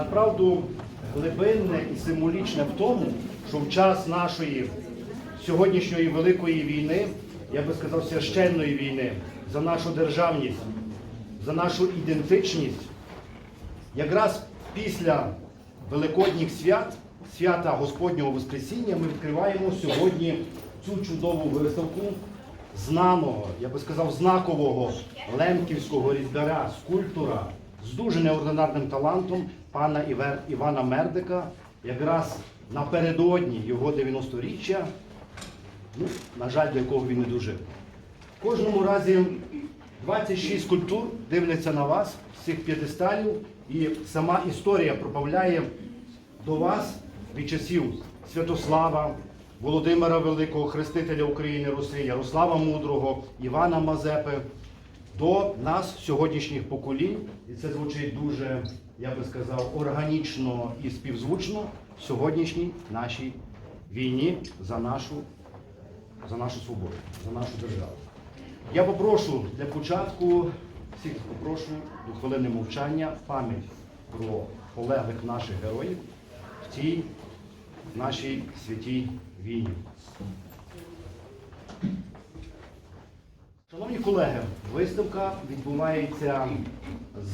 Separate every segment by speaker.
Speaker 1: направду глибинне і символічне в тому, що в час нашої сьогоднішньої великої війни, я би сказав, священної війни за нашу державність, за нашу ідентичність, якраз після Великодніх свят, свята Господнього Воскресіння, ми відкриваємо сьогодні цю чудову виставку знаного, я би сказав, знакового лемківського різьбяря, скульптора з дуже неординарним талантом пана Івана Мердика, якраз напередодні його 90-річчя, ну, на жаль, до якого він не дожив. В кожному разі 26 скульптур дивляться на вас цих п'єдесталів, і сама історія пробавляє до вас від часів Святослава, Володимира Великого, Хрестителя України Руси, Ярослава Мудрого, Івана Мазепи, до нас, сьогоднішніх поколінь. І це звучить дуже, я би сказав, органічно і співзвучно в сьогоднішній нашій війні за нашу, за нашу свободу, за нашу державу. Я попрошу для початку, всіх попрошу до хвилини мовчання пам'ять про полеглих наших героїв в цій нашій святій війні. Шановні колеги, виставка відбувається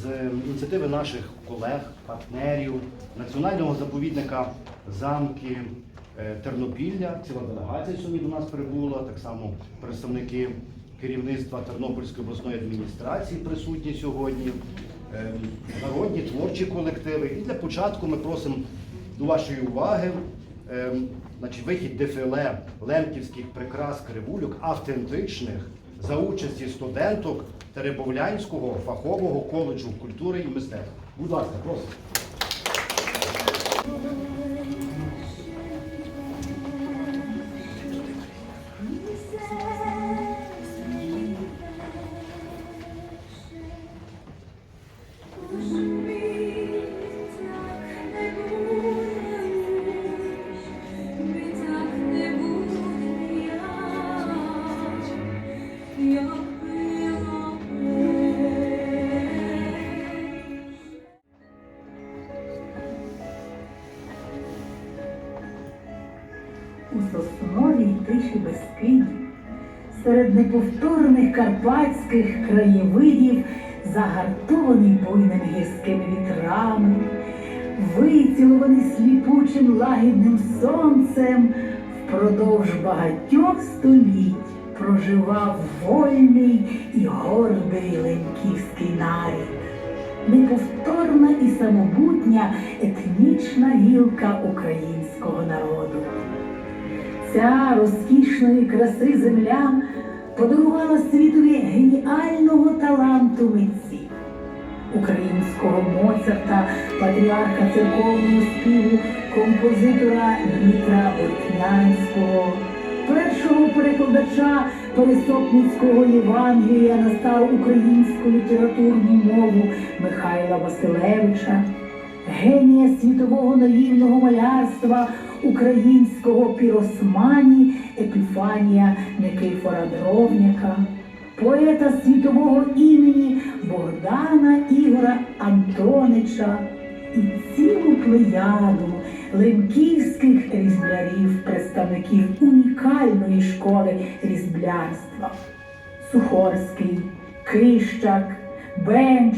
Speaker 1: з ініціативи наших колег, партнерів, національного заповідника замки е, Тернопілля. Ціла делегація сьогодні до нас прибула, так само представники керівництва Тернопільської обласної адміністрації присутні сьогодні, е, народні творчі колективи. І для початку ми просимо до вашої уваги е, значить, вихід дефіле лемківських прикрас кривулюк, автентичних за участі студенток Теребовлянського фахового коледжу культури і мистецтв. Будь ласка, просимо.
Speaker 2: У сосновій тиші безкиді, серед неповторних карпатських краєвидів, загартований буйними гірськими вітрами, вицілований сліпучим лагідним сонцем, впродовж багатьох століть проживав вольний і гордий ленківський нарід. Неповторна і самобутня етнічна гілка українського народу. Ця розкішної краси земля подарувала світові геніального таланту митців, українського Моцарта, патріарха церковного співу, композитора Дмитра Ортнянського, першого перекладача Пересопницького Євангелія на стару українську літературну мову Михайла Василевича, генія світового наївного малярства українського піросмані Епіфанія Никифора Дровняка, поета світового імені Богдана Ігора Антонича і цілу плеяду лемківських різблярів, представників унікальної школи різблярства. Сухорський, Кищак, Бенч,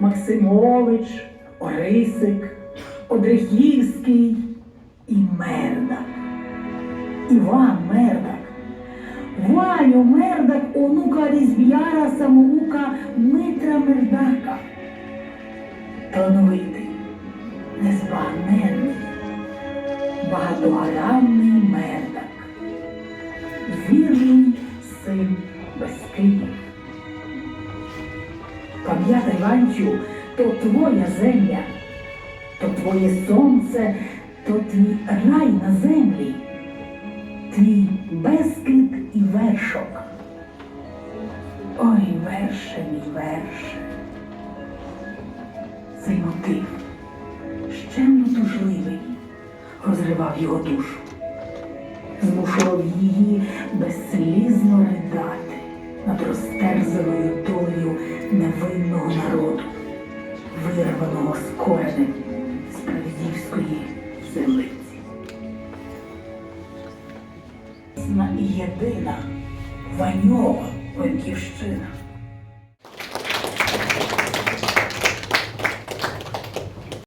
Speaker 2: Максимович, Орисик, Одрехівський і Мердак. Іван Мердак. Ваню Мердак, онука різб'яра самоука Митра Мердака. Талановитий, незбагненний, багатогранний Мердак. Вірний син Безкиїв. Пам'ятай, Ванчу, то твоя земля, то твоє сонце, то твій рай на землі, твій безкид і вершок. Ой, верше, мій верше. Цей мотив щемно тужливий розривав його душу, змушував її безслізно ридати над розтерзаною долею невинного народу, вирваного з коренем єдина Ваньова батьківщина.